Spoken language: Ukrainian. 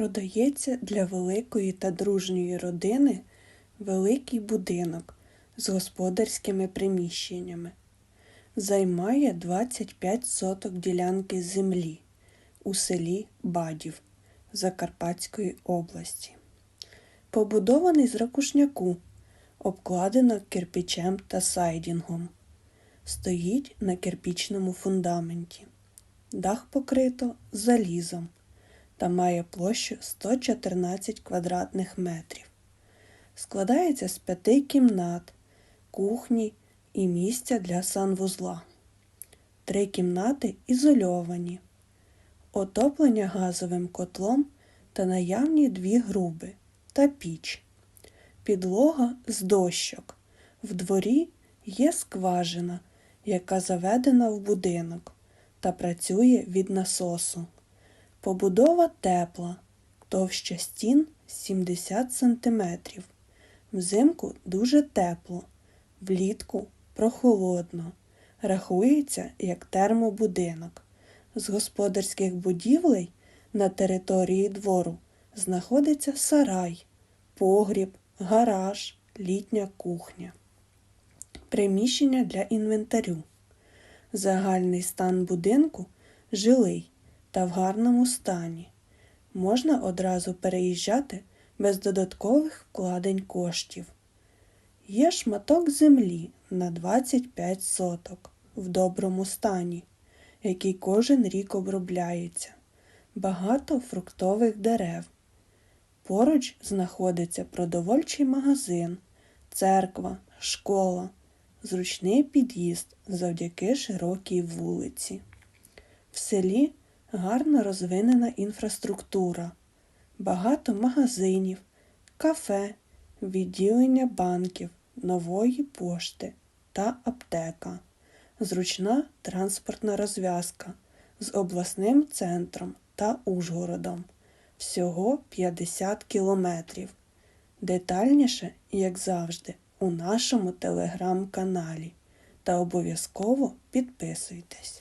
Продається для великої та дружньої родини великий будинок з господарськими приміщеннями. Займає 25 соток ділянки землі у селі Бадів Закарпатської області. Побудований з ракушняку, обкладено кирпичем та сайдінгом. Стоїть на кирпічному фундаменті. Дах покрито залізом та має площу 114 квадратних метрів. Складається з п'яти кімнат, кухні і місця для санвузла. Три кімнати ізольовані, отоплення газовим котлом та наявні дві груби та піч. Підлога з дощок. В дворі є скважина, яка заведена в будинок та працює від насосу. Побудова тепла, товща стін 70 см. Взимку дуже тепло, влітку прохолодно. Рахується як термобудинок. З господарських будівлей на території двору знаходиться сарай, погріб, гараж, літня кухня. Приміщення для інвентарю. Загальний стан будинку жилий та в гарному стані. Можна одразу переїжджати без додаткових вкладень коштів. Є шматок землі на 25 соток в доброму стані, який кожен рік обробляється. Багато фруктових дерев. Поруч знаходиться продовольчий магазин, церква, школа, зручний під'їзд завдяки широкій вулиці. В селі гарно розвинена інфраструктура, багато магазинів, кафе, відділення банків, нової пошти та аптека, зручна транспортна розв'язка з обласним центром та Ужгородом. Всього 50 кілометрів. Детальніше, як завжди, у нашому телеграм-каналі. Та обов'язково підписуйтесь.